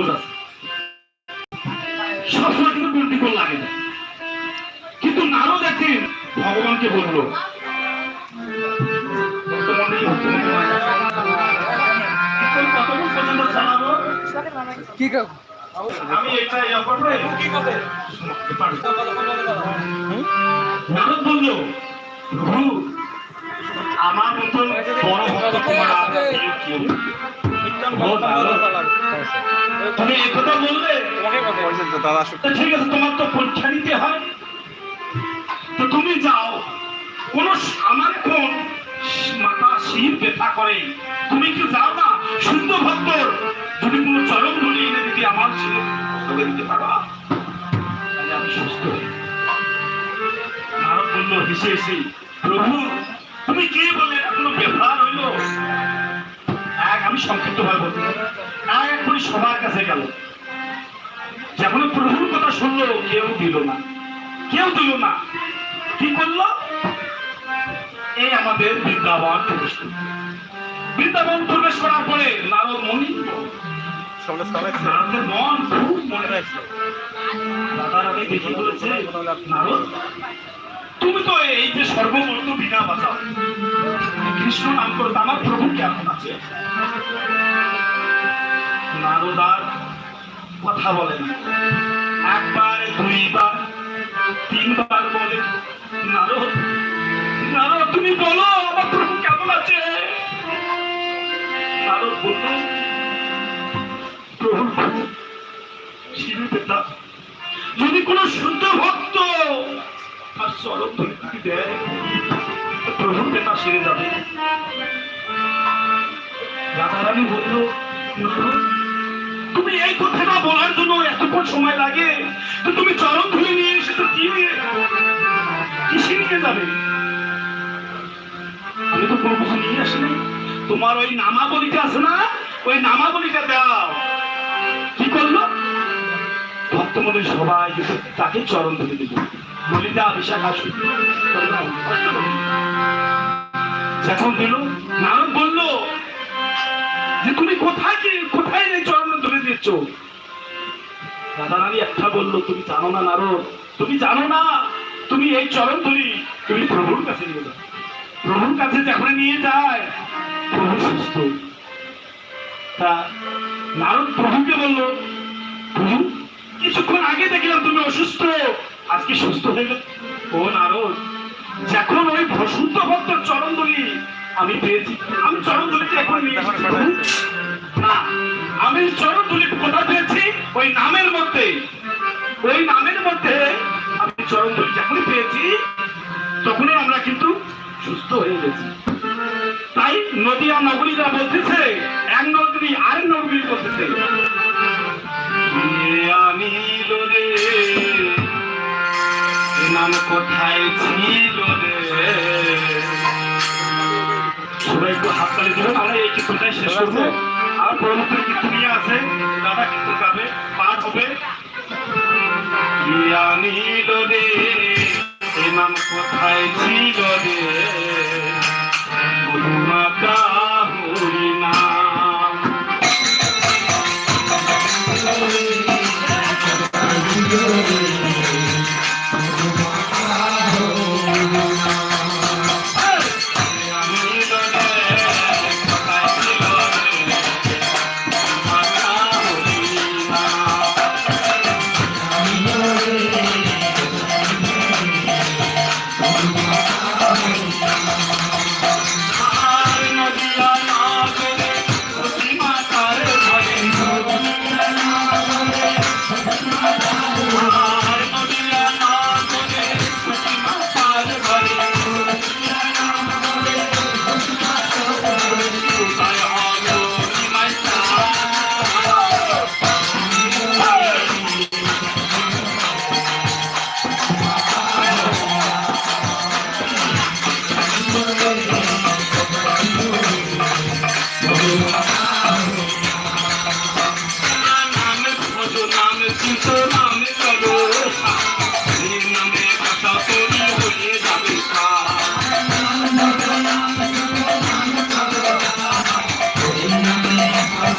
দোষ আছে। সবসময় কিন্তু দুর্নীতি লাগে না। কিন্তু নারো দেখেন ভগবানকে বলল বর্তমানে কতক্ষণ পর্যন্ত চালাবো কি আমি এটা কি করবে? নারদ বলল প্রভু আমার মতন বড় ভক্ত তোমার আর কেউ তুমি এই কথা বললে? ঠিক আছে তোমার তো পরীক্ষা নিতে হয়। তো তুমি যাও। কোন আমার কোন মাথা শির ব্যথা করে। তুমি কি যাও না? শুদ্ধ ভক্ত যদি কোনো চরম ধরে এনে দিতে আমার করে দিতে পারো? আমি সুস্থ। নারদ বলল হেসে হেসে প্রভু তুমি কে বলে? কোনো হইল এক আমি সংক্ষিপ্ত ভাবে বলতে এক এখনই সবার কাছে গেল। যখন প্রভুর কথা শুনলো কেউ দিল না। কেউ দিল না। কি করল? এই আমাদের বৃন্দাবন প্রবেশ করল। বৃন্দাবন প্রবেশ করার পরে নারদ মনি নারদের মন খুব মনে রাখছে। দাদার আগে দেখে বলেছে নারদ তুমি তো এই যে সর্বমূর্ত বিনা বাঁচাও কৃষ্ণ নাম করো আমার প্রভু কেমন আছে। নারদার কথা বলেন। একবার, দুইবার, তিনবার বলে নারদ নারদ, তুমি বলো আমার প্রভু কেমন আছে? নারদ বলল প্রভু শিবে পেতা যদি কোনো শুদ্ধ ভক্ত তার চরম তো প্রভুর পেতা সেরে যাবে। রাধারানী বলল তুমি এই কথাটা বলার জন্য এতক্ষণ সময় লাগে। তো তুমি চরম ধুলে নিয়ে এসেছ কি নিয়ে কিসে নিয়ে যাবে? আমি তো কোনো কিছু নিয়ে আসিনি তোমার ওই নামাবলিটা আছে না? ওই নামাবলিটা দাও। কি করল? ভক্তমন্ডলী সবাই তাকে চরণ ধরে দিল। বিশাখ আসুন যখন দিল নারদ বলল, যে তুমি কোথায় কোথায় চরণ ধরে দিচ্ছ রাধারানী একটা বলল, তুমি জানো না নারদ? তুমি জানো না? তুমি এই চরণ ধরি তুমি প্রভুর কাছে নিয়ে যাও। প্রভুর কাছে যখন নিয়ে যায়, প্রভু সুস্থ। তা নারদ প্রভুকে বলল, প্রভু, কিছুক্ষণ আগে দেখলাম তুমি অসুস্থ। আজকে সুস্থ হয়ে গেল। ও নারদ যখন ওই শুদ্ধ ভক্তর চরণ ধরি আমি পেয়েছি আমি চরণ ধরিতে এখন নিয়ে না আমি চরণ ধরি কোথা পেয়েছি? ওই নামের মধ্যে। ওই নামের মধ্যে আমি চরণ ধরি যখনই পেয়েছি তখনই আমরা কিন্তু সুস্থ হয়ে গেছি। তাই নদীয়া নগরীরা বলতেছে এক নগরী আর নগরী বলতেছে কোথায় ছিল রে? সবাই একটু হাত তালি দেবেন আমরা এই কীর্তনটাই শেষ করব। আর পরবর্তী আছে দাদা গাবে পাঠ হবে। রে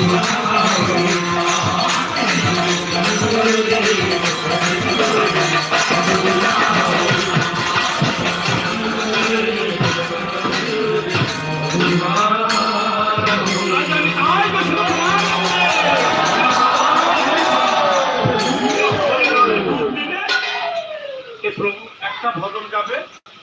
এ প্রভু